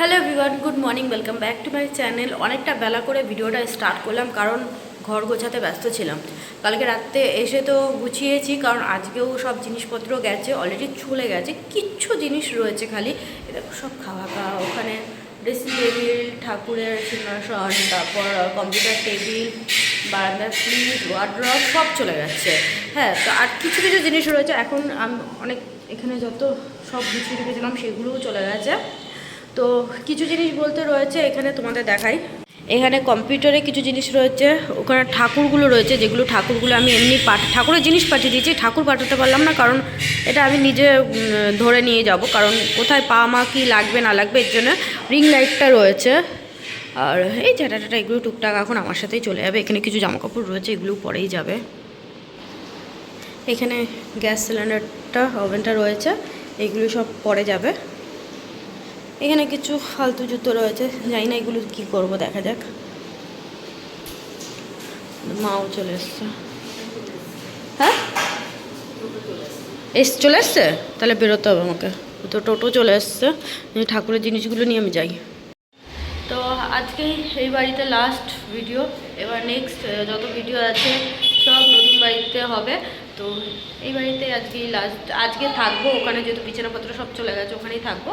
Hello everyone good morning welcome back to my channel অনেকটা বেলা করে ভিডিওটা স্টার্ট করলাম, কারণ ঘর গোছাতে ব্যস্ত ছিলাম। কালকে রাত্রে এসে তো গুছিয়েছি, কারণ আজকেও সব জিনিসপত্র গেছে অলরেডি চলে গেছে, কিচ্ছু জিনিস রয়েছে খালি। এ দেখো সব খাওয়া খাওয়া ওখানে ড্রেসিং টেবিল ঠাকুরের সিংহাসন, তারপর কম্পিউটার টেবিল বারান্দার ফ্রিজ ওয়ার্ড্রপ সব চলে গেছে। হ্যাঁ তো আর কিছু কিছু জিনিস রয়েছে, এখন আমি অনেক এখানে যত সব গুছিয়ে রেখেছিলাম, সেগুলোও চলে গেছে। তো কিছু জিনিস বলতে রয়েছে, এখানে তোমাদের দেখাই। এখানে কম্পিউটারে কিছু জিনিস রয়েছে, ওখানে ঠাকুরগুলো রয়েছে, যেগুলো ঠাকুরগুলো আমি এমনি পাঠ, ঠাকুরের জিনিস পাঠিয়ে দিয়েছি, ঠাকুর পাঠাতে পারলাম না, কারণ এটা আমি নিজে ধরে নিয়ে যাব, কারণ কোথায় পা মা কি লাগবে, না লাগবে, এর জন্য রিং লাইটটা রয়েছে। আর এই চ্যাটা ট্যাটা এগুলো টুকটাক এখন আমার সাথেই চলে যাবে, এখানে কিছু জামাকাপড় রয়েছে, এগুলো পরেই যাবে। এখানে গ্যাস সিলিন্ডারটা, ওভেনটা রয়েছে, এগুলো সব পরে যাবে। এখানে কিছু ফালতু জুতো রয়েছে, জানি না এগুলো কী করব, দেখা যাক। মাও চলে এসছে। হ্যাঁ? এস, চলে এসছে? তাহলে বেরোতে হবে আমাকে। তো টোটো চলে এসছে। ঠাকুরের জিনিসগুলো নিয়ে আমি যাই। তো আজকে এই বাড়িতে লাস্ট ভিডিও এবার নেক্সট যত ভিডিও আছে, সব নতুন বাড়িতে হবে। তো এই বাড়িতে আজকে লাস্ট আজকে থাকব। ওখানে যেহেতু বিছানাপত্র সব চলে গেছে, ওখানেই থাকব।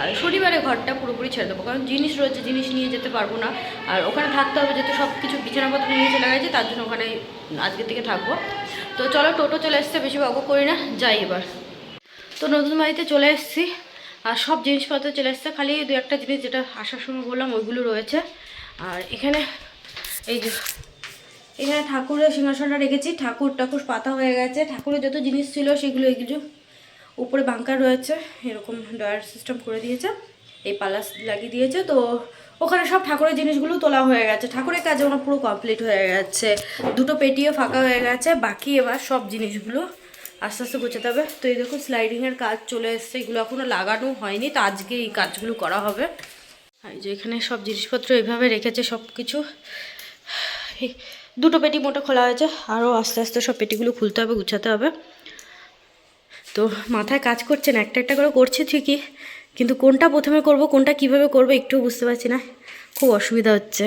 আর শনিবারে ঘরটা পুরোপুরি ছেড়ে দেবো। কারণ জিনিস রয়েছে, জিনিস নিয়ে যেতে পারব না। আর ওখানে থাকতে হবে, যেহেতু সব কিছু বিছানাপত্র নিয়ে চলে গেছে, তার জন্য ওখানে আজকের থেকে থাকব। তো চলো, টোটো চলে এসছে, বেশি অগ করি না। যাই এবার। তো নতুন বাড়িতে চলে এসেছি। আর সব জিনিসপত্র চলে এসছে, খালি দু একটা জিনিস যেটা আসার সময় বললাম, ওইগুলো রয়েছে। আর এখানে এই যে, এখানে ঠাকুরের সিংহাসনটা রেখেছি, ঠাকুর ঠাকুর পাতা হয়ে গেছে। ঠাকুরের যত জিনিস ছিল সেগুলো এগুলো উপরে বাঙ্কার রয়েছে, এরকম ডয়ার সিস্টেম করে দিয়েছে, এই পালাস লাগিয়ে দিয়েছে। তো ওখানে সব ঠাকুরের জিনিসগুলো তোলা হয়ে গেছে। ঠাকুরের কাজ আমার পুরো কমপ্লিট হয়ে গেছে। দুটো পেটিও ফাঁকা হয়ে গেছে, বাকি এবার সব জিনিসগুলো আস্তে আস্তে গোছাতে হবে। তো এই দেখুন স্লাইডিংয়ের কাজ চলে এসছে। এগুলো এখনও লাগানো হয়নি, তো আজকে এই কাজগুলো করা হবে। আর যে এখানে সব জিনিসপত্র এইভাবে রেখেছে সব কিছু দুটো পেটি মোটা খোলা হয়েছে আরও আস্তে আস্তে সব পেটিগুলো খুলতে হবে, গুছাতে হবে। তো মাথায় কাজ করছেন একটা একটা করে করছে ঠিকই, কিন্তু কোনটা প্রথমে করব, কোনটা কীভাবে করব একটু বুঝতে পারছি না। খুব অসুবিধা হচ্ছে।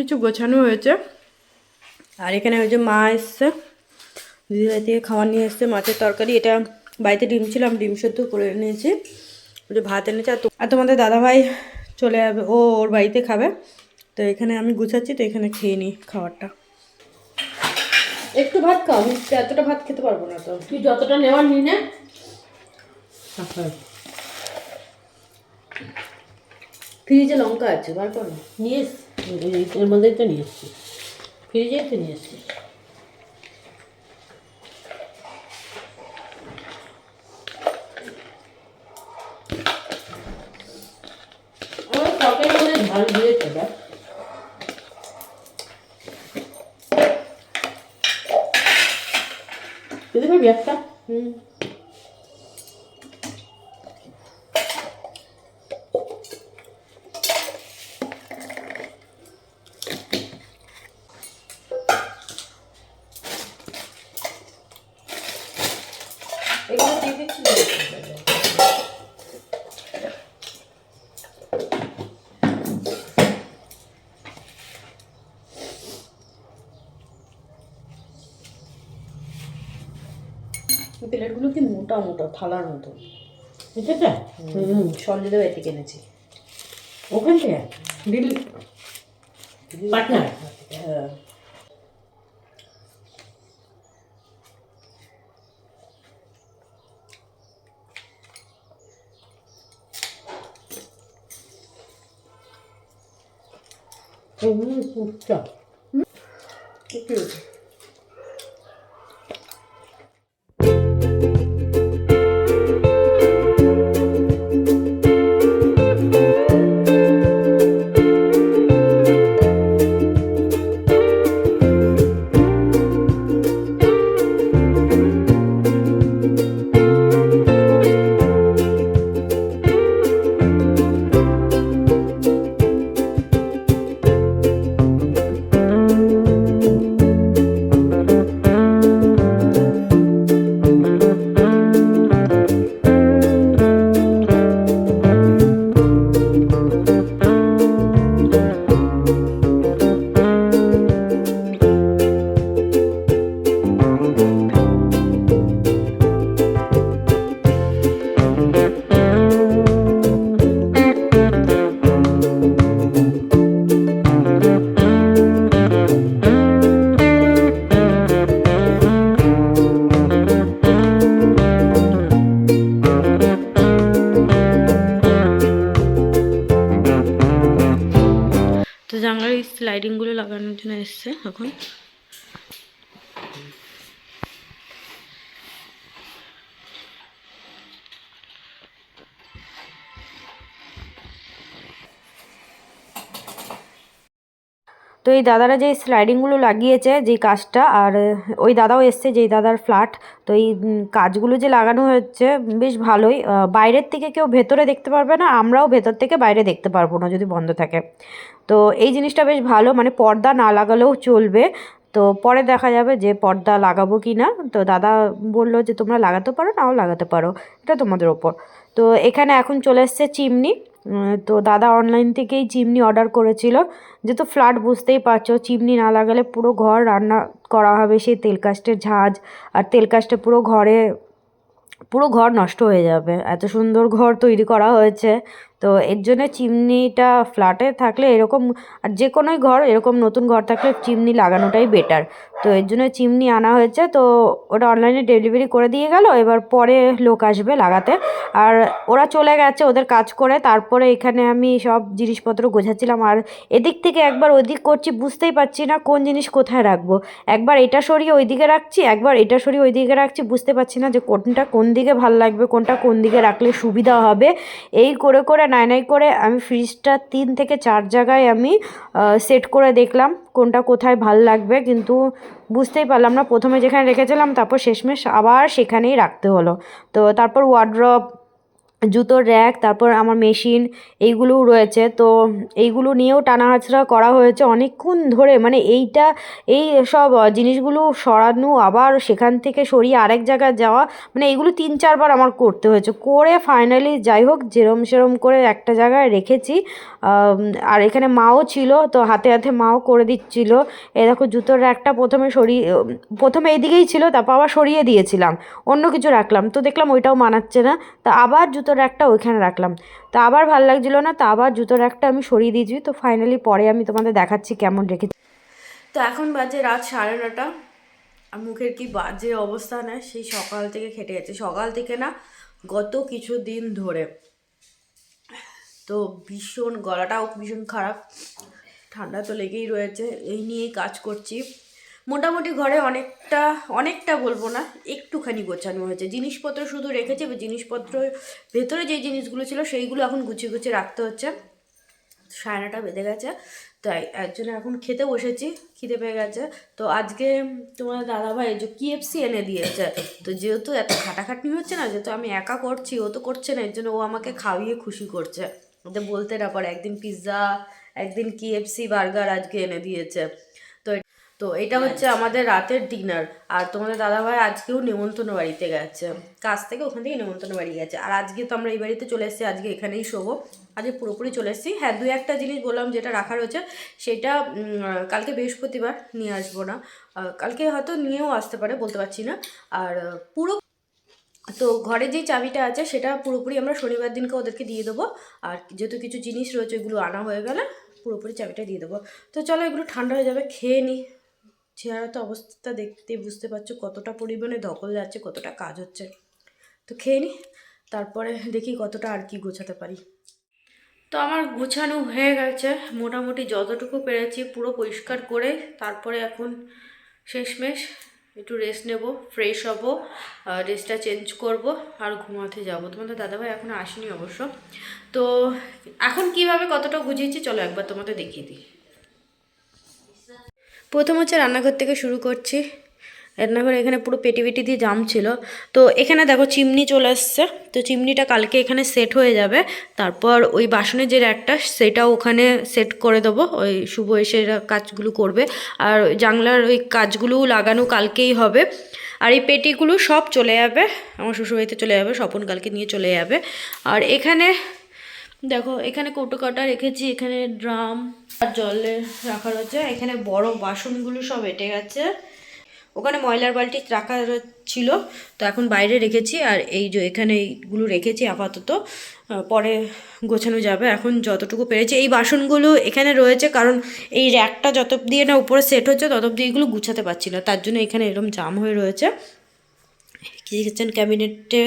কিছু গোছানো হয়েছে। আর এখানে ওই যে মা এসছে। দিদিভাই থেকে খাবার নিয়ে এসছে মাছের তরকারি। এটা বাড়িতে ডিম ছিল আমি ডিম সেদ্ধ করে নিয়েছি ওই যে ভাত এনেছে। আর তোমাদের দাদাভাই চলে যাবে। ও ওর বাড়িতে খাবে। তো এখানে আমি গুছাচ্ছি তো এখানে খেয়ে নিই খাবারটা। একটু ভাত খাও আমি এতটা ভাত খেতে পারব না তো। তুই যতটা নেওয়ার নিয়ে নে। ফ্রিজে লঙ্কা আছে বার করো। নিয়ে এর মধ্যেই তো নিয়ে এসছি। ফ্রিজেই তো নিয়ে এসছি। আমার তরকারি মধ্যে ঝাল দিয়েছে দেখ দিতে পারবি একটা হুম এগুলো দিয়ে দিচ্ছি প্লেটগুলো কি মোটা মোটা থালার মতো? এটা হুম সঞ্জয় বাড়ি থেকে এনেছি। ওখান থেকে? দিল্লি? পাটনা হ্যাঁ। 너무 굵죠? স্লাইডিংগুলো লাগানোর জন্য এসছে এখন। এই দাদারা যে স্লাইডিংগুলো লাগিয়েছে যেই কাজটা, আর ওই দাদাও এসছে, যেই দাদার ফ্ল্যাট তো এই কাজগুলো যে লাগানো হচ্ছে, বেশ ভালোই। বাইরের থেকে কেউ ভেতরে দেখতে পারবে না, আমরাও ভেতর থেকে বাইরে দেখতে পারব না যদি বন্ধ থাকে। তো এই জিনিসটা বেশ ভালো মানে পর্দা না লাগালেও চলবে। তো পরে দেখা যাবে যে পর্দা লাগাবো কি না। তো দাদা বলল যে, তোমরা লাগাতে পারো, নাও লাগাতে পারো। এটা তোমাদের ওপর। তো এখানে এখন চলে এসছে চিমনি। তো দাদা অনলাইন থেকেই চিমনি অর্ডার করেছিল। যেহেতু ফ্ল্যাট বুঝতেই পারছ, চিমনি না লাগালে পুরো ঘর রান্না করা হবে, সেই তেল কাস্টের ঝাঁজ। আর তেল কাস্টে পুরো ঘরে, পুরো ঘর নষ্ট হয়ে যাবে। এত সুন্দর ঘর তৈরি করা হয়েছে। তো এর জন্য চিমনিটা ফ্ল্যাটে থাকলে এরকম, আর যে কোনোই ঘর, এরকম নতুন ঘর থাকলে চিমনি লাগানোটাই বেটার তো এর জন্য চিমনি আনা হয়েছে, তো ওটা অনলাইনে ডেলিভারি করে দিয়ে গেল, এবার পরে লোক আসবে লাগাতে। আর ওরা চলে গেছে, ওদের কাজ করে, তারপরে এখানে আমি সব জিনিসপত্র গোছাচ্ছিলাম। আর এদিক থেকে একবার ওদিক করছি, বুঝতেই পারছি না কোন জিনিস কোথায় রাখব। একবার এটা সরিয়ে ওই দিকে রাখছি, একবার এটা সরিয়ে ওই দিকে রাখছি, বুঝতে পারছি না যে কোনটা কোন দিকে ভালো লাগবে, কোনটা কোন দিকে রাখলে সুবিধা হবে। এই করে করে নাই নাই করে আমি ফ্রিজটা তিন থেকে চার জায়গায় আমি সেট করে দেখলাম কোনটা কোথায় ভালো লাগবে। কিন্তু বুঝতেই পারলাম না, প্রথমে যেখানে রেখেছিলাম, তারপর শেষমেশ আবার সেখানেই রাখতে হলো। তো তারপর ওয়ার্ড্রপ জুতোর র্যাক, তারপর আমার মেশিন এইগুলোও রয়েছে। তো এইগুলো নিয়েও টানা হাঁচড়া করা হয়েছে অনেকক্ষণ ধরে। মানে এইটা, এই সব জিনিসগুলো সরানো, আবার সেখান থেকে সরিয়ে আরেক জায়গায় যাওয়া মানে এইগুলো তিন, চারবার আমার করতে হয়েছে। করে ফাইনালি যাই হোক, যেরম সেরম করে একটা জায়গায় রেখেছি। আর এখানে মাও ছিল, তো হাতে হাতে মাও করে দিচ্ছিল। এ দেখো, জুতোর র্যাকটা প্রথমে সরিয়ে প্রথমে এইদিকেই ছিল, তারপর আবার সরিয়ে দিয়েছিলাম। অন্য কিছু রাখলাম। তো দেখলাম ওইটাও মানাচ্ছে না। তা আবার জুতোর র্যাকটা ওইখানে রাখলাম। তা আবার ভালো লাগছিল না, তা আবার জুতোর র্যাকটা আমি সরিয়ে দিয়েছি। তো ফাইনালি পরে আমি তোমাদের দেখাচ্ছি কেমন রেখেছি। তো এখন বাজে রাত সাড়ে নটা। আর মুখের কি বাজে অবস্থা না, সেই সকাল থেকে খেটে গেছে সকাল থেকে না গত কিছু দিন ধরে তো ভীষণ গলাটাও ভীষণ খারাপ। ঠান্ডা তো লেগেই রয়েছে, এই নিয়েই কাজ করছি। মোটামুটি ঘরে অনেকটা অনেকটা বলব না, একটুখানি গোছানো হয়েছে। জিনিসপত্র শুধু রেখেছে জিনিসপত্র ভেতরে যে জিনিসগুলো ছিল সেইগুলো এখন গুছিয়ে গুছিয়ে রাখতে হচ্ছে। সাড়ে নটা বেঁধে গেছে, তাই এর জন্য এখন খেতে বসেছি, খিদে পেয়ে গেছে। তো আজকে তোমার দাদাভাই যে কিএফসি এনে দিয়েছে, তো যেহেতু এত খাটাখাটনি হচ্ছে না, যেহেতু আমি একা করছি, ও তো করছে না, এর জন্য ও আমাকে খাওয়িয়ে খুশি করছে। ওদের বলতে না পারে, একদিন পিৎজা একদিন কিএফসি বার্গার আজকে এনে দিয়েছে। তো এটা হচ্ছে আমাদের রাতের ডিনার আর তোমাদের দাদাভাই আজকেও নেমন্তন্ন বাড়িতে গেছে। কাজ থেকে ওখান থেকে নেমন্তন্ন বাড়ি গেছে। আর আজকে তো আমরা এই বাড়িতে চলে এসেছি আজকে এখানেই শোবো। আজকে পুরোপুরি চলে এসেছি। হ্যাঁ দু একটা জিনিস বললাম যেটা রাখা রয়েছে সেটা কালকে বৃহস্পতিবার নিয়ে আসব না। কালকে হয়তো নিয়েও আসতে পারে বলতে পারছি না। আর পুরো তো ঘরে যে চাবিটা আছে সেটা পুরোপুরি আমরা শনিবার দিনকে ওদেরকে দিয়ে দেবো। আর যেহেতু কিছু জিনিস রয়েছে ওইগুলো আনা হয়ে গেলে পুরোপুরি চাবিটা দিয়ে দেবো। তো চলো এগুলো ঠান্ডা হয়ে যাবে খেয়ে নিই চেহারা তো অবস্থা দেখতে বুঝতে পারছ কতটা পরিমাণে ধকল যাচ্ছে, কতটা কাজ হচ্ছে। তো খেয়ে নিই তারপরে দেখি কতটা আর কি গোছাতে পারি। তো আমার গোছানো হয়ে গেছে, মোটামুটি যতটুকু পেরেছি পুরো পরিষ্কার করে, তারপরে এখন শেষমেশ একটু রেস্ট নেব ফ্রেশ হব ড্রেসটা চেঞ্জ করব আর ঘুমাতে যাব। তোমাদের দাদাভাই এখনও আসেনি অবশ্য। তো এখন কীভাবে কতটা গুছিয়েছি চলো একবার তোমাদের দেখিয়ে দিই। প্রথম হচ্ছে রান্নাঘর থেকে শুরু করছি। রান্নাঘর এখানে পুরো পেটি পেটি দিয়ে জাম ছিল। তো এখানে দেখো চিমনি চলে এসছে তো চিমনিটা কালকে এখানে সেট হয়ে যাবে। তারপর ওই বাসনের যে র্যাকটা সেটাও ওখানে সেট করে দেবো। ওই শুভ এসে কাজগুলো করবে। আর ওই জানলার ওই কাজগুলোও লাগানো কালকেই হবে। আর এই পেটিগুলো সব চলে যাবে। আমার শ্বশুরবাড়িতে চলে যাবে, স্বপন কালকে নিয়ে চলে যাবে। আর এখানে দেখো, এখানে কৌটো কাটা রেখেছি, এখানে ড্রাম আর জলে রাখা রয়েছে, এখানে বড় বাসনগুলো সব এঁটে গেছে। ওখানে ময়লার বালতি রাখা ছিল, তো এখন বাইরে রেখেছি, আর এই যে এখানে এইগুলো রেখেছি আপাতত পরে গোছানো যাবে। এখন যতটুকু পেরেছি, এই বাসনগুলো এখানে রয়েছে, কারণ এই র্যাকটা যত দিয়ে না উপরে সেট হচ্ছে, তত দিয়ে এগুলো গুছাতে পারছি না, তার জন্য এখানে এরকম জাম হয়ে রয়েছে। কিচেন ক্যাবিনেটে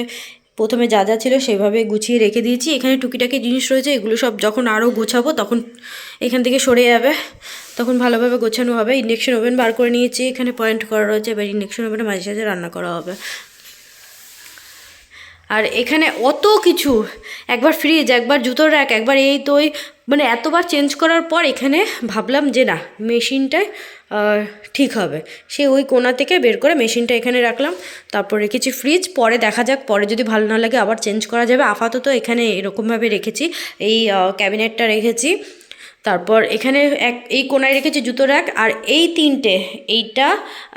প্রথমে যা যা ছিল সেভাবে গুছিয়ে রেখে দিয়েছি। এখানে টুকিটাকি জিনিস রয়েছে, এগুলো সব যখন আরও গোছাবো তখন এখান থেকে সরে যাবে। তখন ভালোভাবে গোছানো হবে। ইন্ডেকশন ওভেন বার করে নিয়েছি। এখানে পয়েন্ট করা রয়েছে, এবার ইন্ডেকশন ওভেনে মাঝে সাঝে রান্না করা হবে। আর এখানে অত কিছু, একবার ফ্রিজ, একবার জুতোর র্যাক, একবার এই তো ওই মানে এতবার চেঞ্জ করার পর এখানে ভাবলাম যে না মেশিনটায় ঠিক হবে। সে ওই কোনা থেকে বের করে মেশিনটা এখানে রাখলাম। তারপর রেখেছি ফ্রিজ পরে দেখা যাক, পরে যদি ভালো না লাগে আবার চেঞ্জ করা যাবে। আপাতত এখানে এরকমভাবে রেখেছি। এই ক্যাবিনেটটা রেখেছি। তারপর এখানে এক, এই কোনায় রেখেছি জুতো র্যাক আর এই তিনটে, এইটা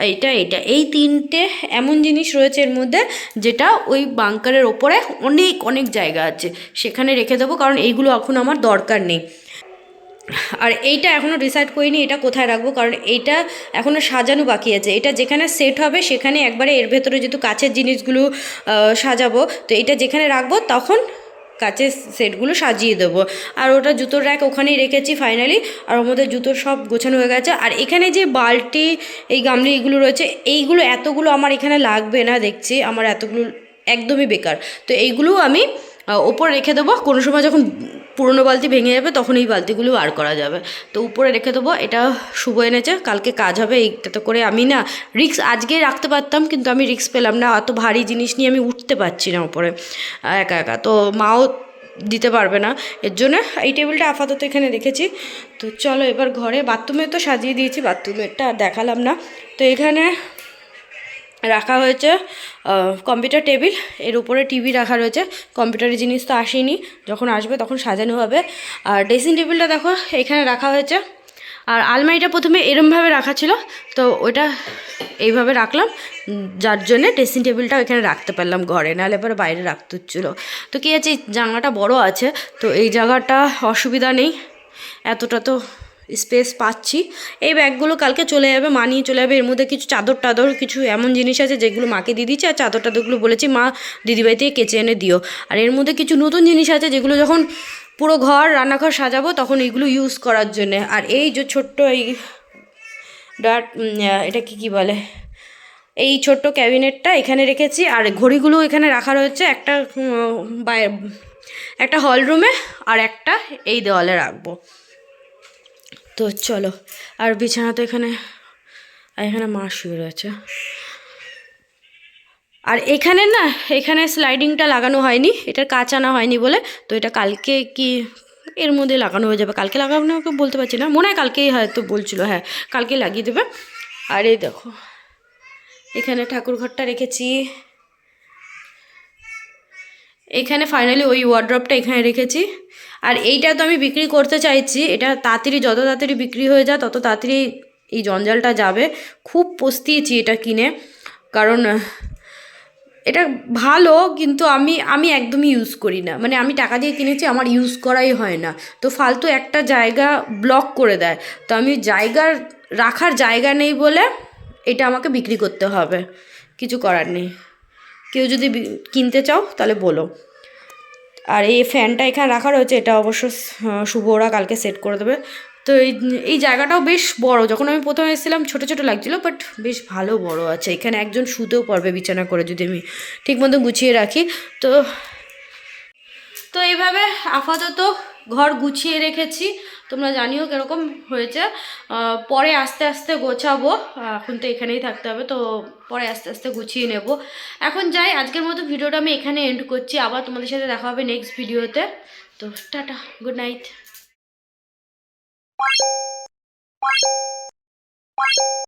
এইটা এইটা, এই তিনটে এমন জিনিস রয়েছে এর মধ্যে যেটা ওই বাংকারের ওপরে অনেক অনেক জায়গা আছে। সেখানে রেখে দেবো, কারণ এইগুলো এখন আমার দরকার নেই। আর এইটা এখনও ডিসাইড করিনি এটা কোথায় রাখব, কারণ এইটা এখনও সাজানো বাকি আছে। এটা যেখানে সেট হবে সেখানে একবারে এর ভেতরে যেহেতু কাছের জিনিসগুলো সাজাবো, তো এটা যেখানে রাখব তখন কাচের সেটগুলো সাজিয়ে দেবো। আর ওটা জুতোর র্যাক ওখানেই রেখেছি ফাইনালি আর মধ্যে জুতোর সব গোছানো হয়ে গেছে। আর এখানে যে বালটি এই গামলি এগুলো রয়েছে, এইগুলো এতগুলো আমার এখানে লাগবে না দেখছি। আমার এতগুলো একদমই বেকার। তো এইগুলো আমি ওপর রেখে দেবো। কোনো সময় যখন পুরনো বালতি ভেঙে যাবে, তখন এই বালতিগুলো বার করা যাবে। তো উপরে রেখে দেবো, এটা শুভ এনেছে, কালকে কাজ হবে, এইটাতে করে আমি না রিক্স আজকে রাখতে পারতাম, কিন্তু আমি রিক্স পেলাম না অত ভারী জিনিস নিয়ে আমি উঠতে পারছি না উপরে, একা একা। তো মাও দিতে পারবে না, এর জন্য এই টেবিলটা আপাতত এখানে রেখেছি। তো চলো এবার ঘরে, বাথরুমে তো সাজিয়ে দিয়েছি, বাথরুমেরটা দেখালাম না। তো এখানে রাখা হয়েছে কম্পিউটার টেবিলের উপরে টিভি রাখা রয়েছে। কম্পিউটারের জিনিস তো আসেনি, যখন আসবে তখন সাজানো হবে। আর ড্রেসিং টেবিলটা দেখো, এখানে রাখা হয়েছে। আর আলমারিটা প্রথমে এরমভাবে রাখা ছিল, তো ওটা এইভাবে রাখলাম যার জন্যে ড্রেসিং টেবিলটাও এখানে রাখতে পারলাম ঘরে, নাহলে পরে বাইরে রাখতে হচ্ছিল। তো কী আছে, জানলাটা বড় আছে, তো এই জায়গাটা অসুবিধা নেই, এতটা তো স্পেস পাচ্ছি। এই ব্যাগগুলো কালকে চলে যাবে, মা নিয়ে চলে যাবে। এর মধ্যে কিছু চাদর টাদর, কিছু এমন জিনিস আছে যেগুলো মাকে দিয়ে দিচ্ছে আর চাদর টাদরগুলো বলেছি, মা দিদিভাই থেকে কেচে এনে দিও। আর এর মধ্যে কিছু নতুন জিনিস আছে যেগুলো যখন পুরো ঘর, রান্নাঘর সাজাবো, তখন এইগুলো ইউজ করার জন্যে। আর এই যে ছোট্ট এই ডাট এটা কি কি বলে? এই ছোট্ট ক্যাবিনেটটা এখানে রেখেছি। আর ঘড়িগুলো এখানে রাখা রয়েছে। একটা একটা হল রুমে আর একটা এই দেওয়ালে রাখব। তো চলো, আর বিছানা তো এখানে, আর এখানে মা শুয়ে রয়েছে। আর এখানে না, এখানে স্লাইডিংটা লাগানো হয়নি, এটা কাজ আনা হয়নি বলে, তো এটা কালকে কি, এর মধ্যে লাগানো হয়ে যাবে। কালকে লাগানো ওকে বলতে পারছি না, মনে হয় কালকেই হয়তো বলছিল হ্যাঁ কালকে লাগিয়ে দেবে। আর এই দেখো, এখানে ঠাকুর ঘরটা রেখেছি। এখানে ফাইনালি ওই ওয়ার্ড্রপটা এখানে রেখেছি। আর এইটা তো আমি বিক্রি করতে চাইছি, এটা তাড়াতাড়ি, যত তাড়াতাড়ি বিক্রি হয়ে যায়, তত তাড়াতাড়ি এই জঞ্জালটা যাবে। খুব পস্তিয়েছি এটা কিনে, কারণ এটা ভালো, কিন্তু আমি আমি একদমই ইউজ করি না। মানে আমি টাকা দিয়ে কিনেছি, আমার ইউজ করাই হয় না। তো ফালতু একটা জায়গা ব্লক করে দেয়। তো আমি জায়গার রাখার জায়গা নেই বলে এটা আমাকে বিক্রি করতে হবে। কিছু করার নেই। কেউ যদি কিনতে চাও, তাহলে বলো। আর এই ফ্যানটা এখানে রাখা রয়েছে, এটা অবশ্য শুভ ওরা কালকে সেট করে দেবে। তো এই এই জায়গাটাও বেশ বড়, যখন আমি প্রথমে এসেছিলাম, ছোটো ছোটো লাগছিল বাট বেশ ভালো বড় আছে। এখানে একজন শুতেও পারবে বিছানা করে, যদি আমি ঠিক মতো গুছিয়ে রাখি। তো তো এইভাবে আপাতত ঘর গুছিয়ে রেখেছি। তোমরা জানিও কীরকম হয়েছে। পরে আস্তে আস্তে গোছাবো। এখন তো এখানেই থাকতে হবে, তো পরে আস্তে আস্তে গুছিয়ে নেব। এখন যাই, আজকের মতো ভিডিওটা আমি এখানে এন্ড করছি। আবার তোমাদের সাথে দেখা হবে নেক্সট ভিডিওতে। তো টাটা গুড নাইট